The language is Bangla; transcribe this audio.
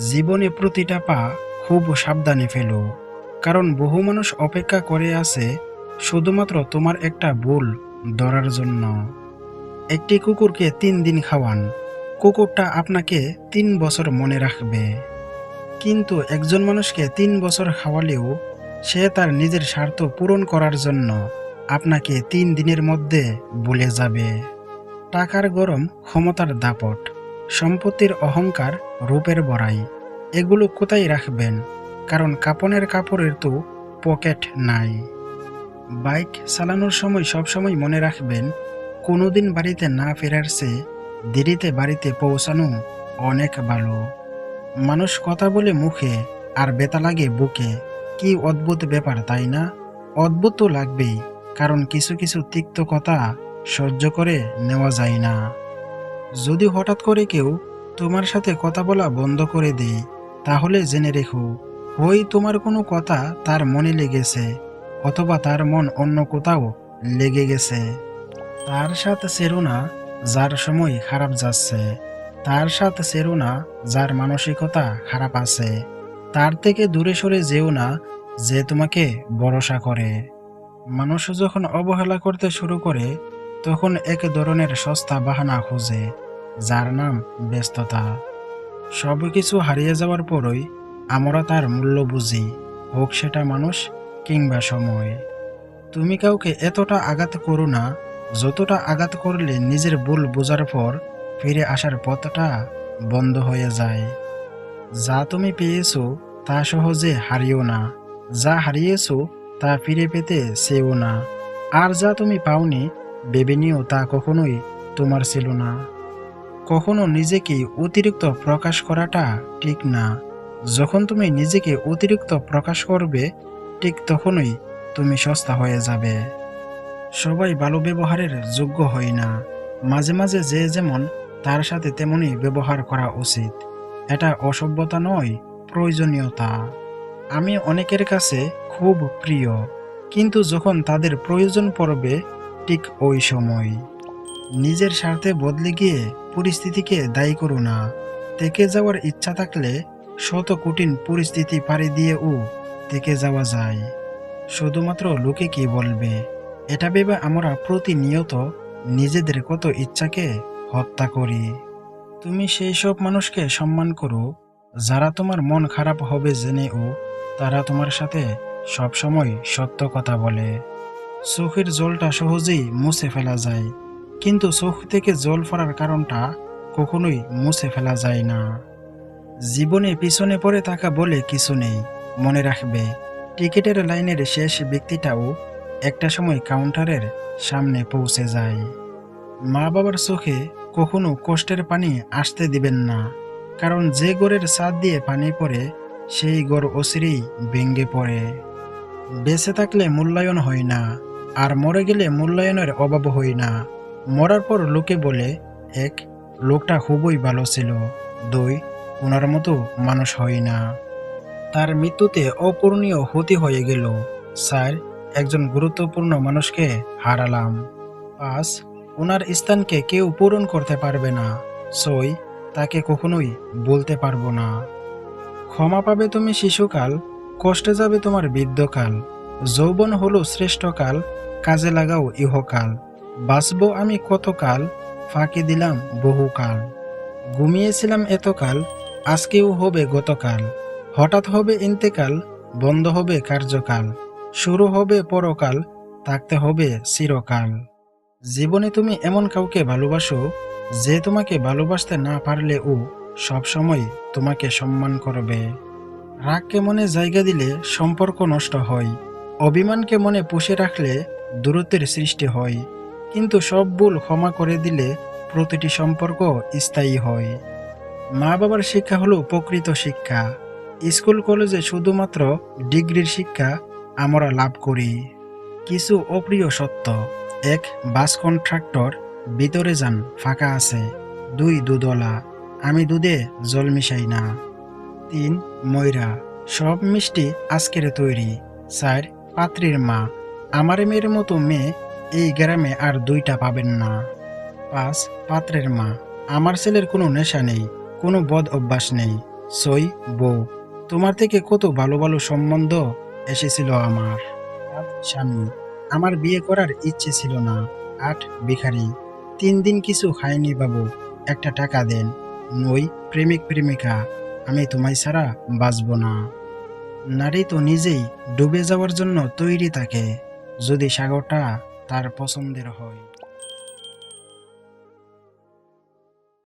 জীবনে প্রতিটা পা খুব সাবধানে ফেলো, কারণ বহু মানুষ অপেক্ষা করে আছে শুধুমাত্র তোমার একটা ভুল ধরার জন্য। একটি কুকুরকে তিন দিন খাওয়ান। কুকুরটা আপনাকে তিন বছর মনে রাখবে। কিন্তু একজন মানুষকে তিন বছর খাওয়ালেও সে তার নিজের স্বার্থ পূরণ করার জন্য আপনাকে তিন দিনের মধ্যে ভুলে যাবে। টাকার গরম ক্ষমতার দাপট। সম্পত্তির অহংকার রূপের বড়াই। এগুলো কোথায় রাখবেন? কারণ কাপনের কাপড়ের তো পকেট নাই। বাইক চালানোর সময় সবসময় মনে রাখবেন, কোনোদিন বাড়িতে না ফেরার চেয়ে দেরিতে বাড়িতে পৌঁছানো অনেক ভালো। মানুষ কথা বলে মুখে আর বেতা লাগে বুকে। কি অদ্ভুত ব্যাপার, তাই না? অদ্ভুত তো লাগবেই, কারণ কিছু কিছু তিক্ত কথা সহ্য করে নেওয়া যায় না। যদি হঠাৎ করে কেউ তোমার সাথে কথা বলা বন্ধ করে দেয়, তাহলে জেনে রেখো হয় তোমার কোনো কথা তার মনে লেগেছে, অথবা তার মন অন্য কোথাও লেগে গেছে। তার সাথে সেরো না যার সময় খারাপ যাচ্ছে, তার সাথে সেরো না যার মানসিকতা খারাপ আছে, তার থেকে দূরে সরে যেও না যে তোমাকে ভরসা করে। মানুষ যখন অবহেলা করতে শুরু করে তখন এক ধরনের সস্তা বাহানা খুঁজে, যার নাম ব্যস্ততা। সব কিছু হারিয়ে যাওয়ার পরই আমরা তার মূল্য বুঝি, হোক সেটা মানুষ কিংবা সময়। তুমি কাউকে এতটা আঘাত করো না, যতটা আঘাত করলে নিজের ভুল বোঝার পর ফিরে আসার পথটা বন্ধ হয়ে যায়। যা তুমি পেয়েছ তা সহজে হারিও না, যা হারিয়েছো তা ফিরে পেতে চেয়েও না। আর যা তুমি পাওনি ভেবে নিও তা কখনোই তোমার ছিল না। কখনো নিজেকে অতিরিক্ত প্রকাশ করাটা ঠিক না। যখন তুমি নিজেকে অতিরিক্ত প্রকাশ করবে, ঠিক তখনই তুমি সস্তা হয়ে যাবে। সবাই ভালো ব্যবহারের যোগ্য হয় না। মাঝে মাঝে যে যেমন তার সাথে তেমনই ব্যবহার করা উচিত। এটা অসভ্যতা নয়, প্রয়োজনীয়তা। আমি অনেকের কাছে খুব প্রিয়, কিন্তু যখন তাদের প্রয়োজন পড়বে ঠিক ওই সময়। নিজের স্বার্থে বদলে গিয়ে পরিস্থিতিকে দায়ী করো না। থেকে যাওয়ার ইচ্ছা থাকলে শত কঠিন পরিস্থিতি পাড়ি দিয়েও থেকে যাওয়া যায়। শুধুমাত্র লোকে কি বলবে? এটা ভেবে আমরা প্রতিনিয়ত নিজেদের কত ইচ্ছাকে হত্যা করি। তুমি সেই সব মানুষকে সম্মান করো, যারা তোমার মন খারাপ হবে জেনেও তারা তোমার সাথে সবসময় সত্য কথা বলে। চোখের জলটা সহজেই মুছে ফেলা যায়। কিন্তু চোখ থেকে জল পড়ার কারণটা কখনোই মুছে ফেলা যায় না। জীবনে পিছনে পড়ে থাকা বলে কিছু নেই, মনে রাখবে। টিকিটের লাইনের শেষ ব্যক্তিটাও একটা সময় কাউন্টারের সামনে পৌঁছে যায়। মা বাবার চোখে কখনো কষ্টের পানি আসতে দিবেন না, কারণ যে গড়ের ছাদ দিয়ে পানি পড়ে, সেই গড় অচিরেই ভেঙ্গে পড়ে। বেঁচে থাকলে মূল্যায়ন হয় না। আর মরে গেলে মূল্যায়নের অভাব হয় না। মরার পর লোকে বলে, এক, লোকটা খুবই ভালো ছিল। দুই, ওনার মতো মানুষ হয় না। তার মৃত্যুতে অপূরণীয় ক্ষতি হয়ে গেল। স্যার একজন গুরুত্বপূর্ণ মানুষকে হারালাম। পাঁচ, ওনার স্থানকে কেউ পূরণ করতে পারবে না। ছয়, তাকে কখনোই বলতে পারব না। ক্ষমা পাবে তুমি শিশুকাল, কষ্টে যাবে তোমার বৃদ্ধকাল। যৌবন হলো শ্রেষ্ঠকাল কাজে লাগাও ইহকাল। বাঁচব আমি কতকাল? ফাঁকি দিলাম বহুকাল। ঘুমিয়েছিলাম এতকাল, আজকেও হবে গতকাল। হঠাৎ হবে ইন্তেকাল, বন্ধ হবে কার্যকাল। শুরু হবে পরকাল, থাকতে হবে চিরকাল। জীবনে তুমি এমন কাউকে ভালোবাসো, যে তোমাকে ভালোবাসতে না পারলে পারলেও সবসময় তোমাকে সম্মান করবে। রাগকে মনে জায়গা দিলে সম্পর্ক নষ্ট হয়। অভিমানকে মনে পুষে রাখলে দূরত্বের সৃষ্টি হয়, কিন্তু সব ভুল ক্ষমা করে দিলে প্রতিটি সম্পর্ক স্থায়ী হয়। মা বাবার শিক্ষা হলো প্রকৃত শিক্ষা। স্কুল, কলেজে শুধুমাত্র ডিগ্রির শিক্ষা আমরা লাভ করি। কিছু অপ্রিয় সত্য, এক বাস কন্ট্রাক্টর ভিতরে যান, ফাঁকা আছে, দুই দুদলা, আমি দুধে জল মিশাই না। তিন, ময়রা, সব মিষ্টি আজকের তৈরি, চার, পাত্রীর মা আমার মেয়ের মতো মেয়ে এই গ্রামে আর দুইটা পাবেন না। পাঁচ, পাত্রের মা। আমার ছেলের কোনো নেশা নেই, কোনো বদ অভ্যাস নেই। সই বউ। তোমার থেকে কত ভালো ভালো সম্বন্ধ এসেছিল আমার। স্বামী। আমার বিয়ে করার ইচ্ছে ছিল না। আট, ভিখারি। তিন দিন কিছু খাইনি বাবু, একটা টাকা দেন। নই প্রেমিক, প্রেমিকা। আমি তোমায় ছাড়া বাঁচব না। নারী তো নিজেই ডুবে যাওয়ার জন্য তৈরি থাকে। যদি সাগরটা তার পছন্দের হয়।